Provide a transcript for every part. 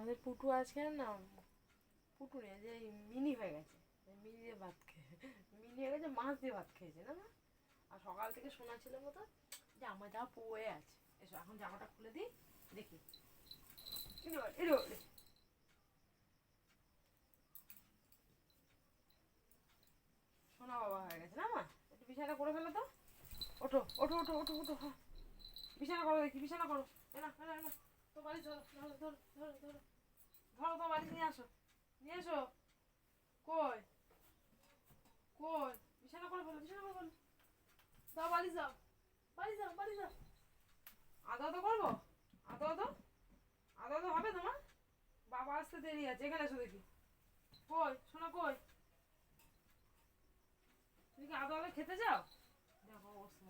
আমাদের পুটু আজকে না, পুটু নেই যে মিনি হয়ে গেছে। মিনি দিয়ে ভাত খেয়ে, মিনি হয়ে গেছে, মাছ দিয়ে ভাত খেয়েছে, না আর সকাল থেকে শোনা ছিল মতো যে আমার জামা পয়ে আছে। এসো, এখন জামাটা খুলে দিই, দেখি। এলো। সোনা বাবা হয়ে গেছে, না মা? একটু বিছানা করে ফেলো তো। ওঠো ওঠো ওঠো ওঠো ওঠো হ্যাঁ। বিছানা করো, দেখি, বিছানা করো। এনা এনা এনা তো বাড়ি ধরো ধরো ধরো ধরো ধরো ধরো তো আসো, নিয়ে এসো কই? কই? বিছানা করে ফেলো বিছানা করে ফেলো যাও বাড়ি যাও বাড়ি যাও বাড়ি যাও আদা তো করব? আদা আদা? আদা তো হবে তোমার? বাবা আসতে দেরি আছে, এখানে এসো দেখি। কই? শোনা, কই? তুমি কি আদা আদা খেতে যাও দেখো অবস্থা।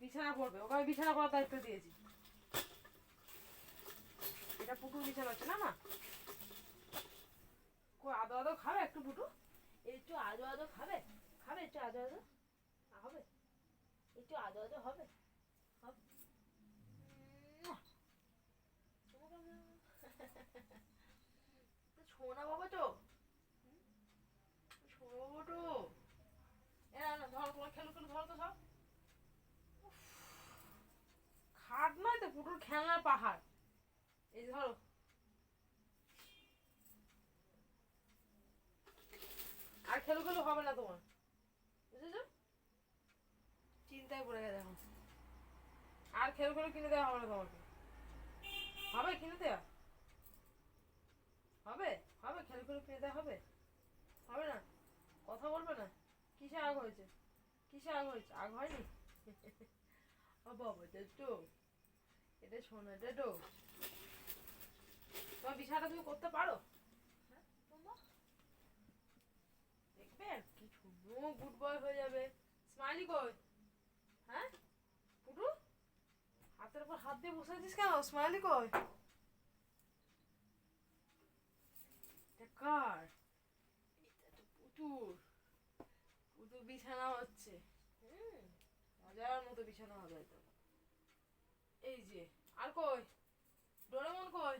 বিছানা করবে, ওকে আমি বিছানা করার দায়িত্ব দিয়েছি। এটা পুটুর বিছানা হচ্ছে না কই আদো আদো খাবে একটু পুটু একটু আদো আদো খাবে? খাবে একটু আদো আদো? হবে। একটু আদো আদো হবে? হবে। সোনা বাবা তো। বাবা তো। না তোমার ধরো তো সব খাট নয় তো, পুটুর খেলনার পাহাড়। এই ধরো। খেলো খেলো হবে না তোমার। বুঝেছ? চিন্তায় পড়ে গেছে এখন। আর খেলো খেলো কিনে দেওয়া হবে না তোমাকে। হবে কিনে দেওয়া হবে? হবে? খেলো খেলো কিনে দেওয়া হবে? হবে না? কথা বলবে না? কিসে আগ হয়েছে? কিসে আগ হয়েছে? আগ হয়নি? ও বাবা তো। এটা এটা তো। তোমার বিছানাটা তুমি করতে পারো হ্যাঁ তোমরা দেখবে কি গুড বয় হয়ে যাবে। স্মাইলি কই হ্যাঁ? পুটু? হাতের উপর হাত দিয়ে বসে আছিস কেন? স্মাইলি কই কার? এটা তো পুতুর পুতুর বিছানা হচ্ছে। মজার মতো বিছানা হবে তো এই যে, আর কই? ডোরেমন কই?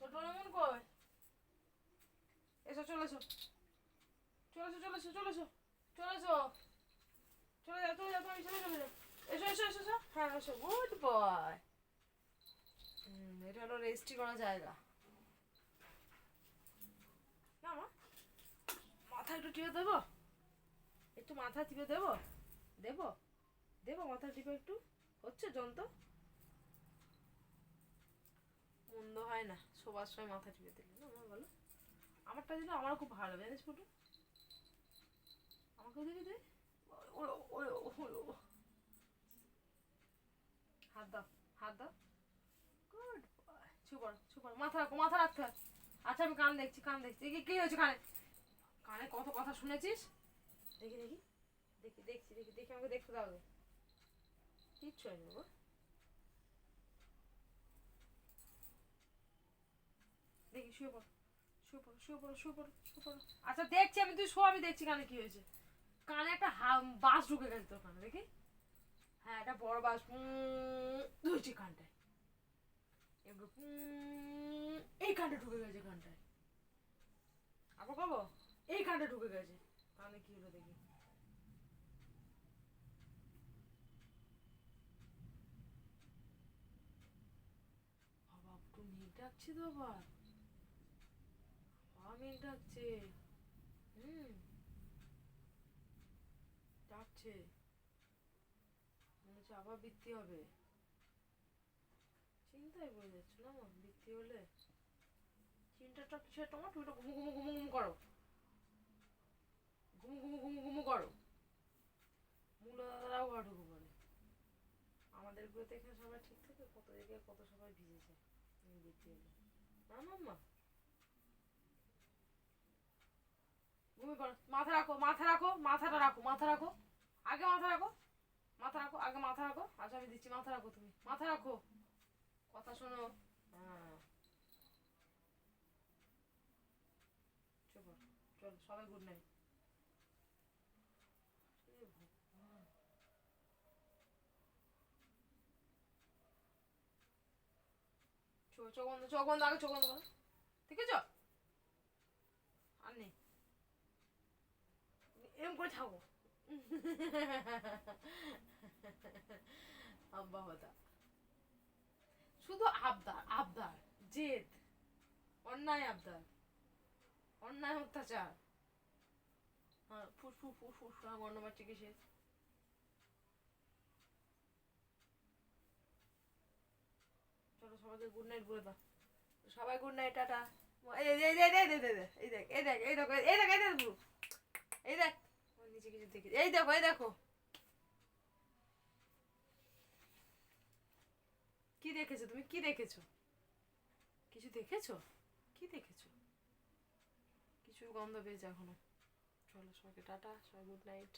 তো ডোরেমন কই? এসো, চলে এসো। চলে এসো চলে এসো চলে এসো চলে এসো। চলে যাও চলে যাও, তুমি বিছানা চলে যাও। এসো এসো এসো এসো। হ্যাঁ এসো গুড বয় এটা হলো রেজিস্ট্রি করা জায়গা। না মা মাথা একটু টিপে দেবো? একটু মাথা টিপে দেবো? দেবো? দেবো মাথা টিপে একটু? হচ্ছে যন্ত্র? মন্দ হয় না, শোবার সময় মাথা টিপে দিলে। না বলো। আমারটা দিলে আমার খুব ভালো জানিস ফুটু? হাত দাও হাত দাও মাথা মাথা রাখতে হয় আচ্ছা আমি কান দেখছি কান দেখছি কি কি হয়েছে কানে কানে কত কথা শুনেছিস দেখি দেখি দেখি দেখছি দেখি দেখি আমাকে দেখতে দাও। কিচ্ছু হয়নি বাবা দেখি শুয়ে পড়ো শুয়ে পড়ো শুয়ে পড়ো শুয়ে পড়ো শুয়ে পড়ো আচ্ছা দেখছি আমি তুই শো আমি দেখছি কানে কি হয়েছে কানে একটা বাস ঢুকে গেছে তোর কানে দেখি? হ্যাঁ একটা বড় বাস ধরছি কানটায়। উম, এই কানটা ঢুকে গেছে কানটায়। আবার কব? এই কানটা ঢুকে গেছে। কানে কি হলো দেখি। মেঘ ডাকছে তো আবার। মেঘ ডাকছে। হুম। ডাকছে মনে হচ্ছে আবার বৃত্তি হবে। চিন্তায় পড়ে যাচ্ছে না মা, বৃত্তি হলে? চিন্তাটা কিসের তোমার? তুমি ঘুমু ঘুমু ঘুমু ঘুমু করো। ঘুমু ঘুমু ঘুমু ঘুমু করো। মূল দাদারাও ঘর ঢুকু পড়ে আমাদের গুলোতে এখানে সবাই ঠিক থাকে? কত জায়গায় কত সবাই ভিজেছে বৃত্তি হলে। না মাম্মা ঘুমিয়ে পড়ো। মাথা রাখো মাথা রাখো, মাথাটা রাখো মাথা রাখো। আগে মাথা রাখো। মাথা রাখো, আগে মাথা রাখো। আচ্ছা আমি দিচ্ছি, মাথা রাখো তুমি। মাথা রাখো। কথা শোনো। হ্যাঁ। চল চল, সবাই গুড নাইট চুপ চোখ বন্ধ চোখ বন্ধ, আগে চোখ বন্ধ ঠিক আছে? আর নেই। এরকম করে থাকো। আব্বা হতা শুধু আবদার আবদার জেদ অন্যায় আবদার অন্যায় অত্যাচার হ্যাঁ ফুস ফুস ফুস ফুস গন্ডমার চিকিৎসা চলো সবাইকে গুড নাইট বলে দাও সবাই গুড নাইট টাটা এই এই এই এই এই দেখ এই দেখ এই দেখো এই দেখ এই দেখ এই দেখ নিচে কিছু দেখি। এই দেখো এই দেখো। কি দেখেছ তুমি? কি দেখেছ? কিছু দেখেছ? কি দেখেছ? কিছু গন্ধ পেয়েছে এখনও। চলো সবাইকে টাটা, সবাই গুড নাইট।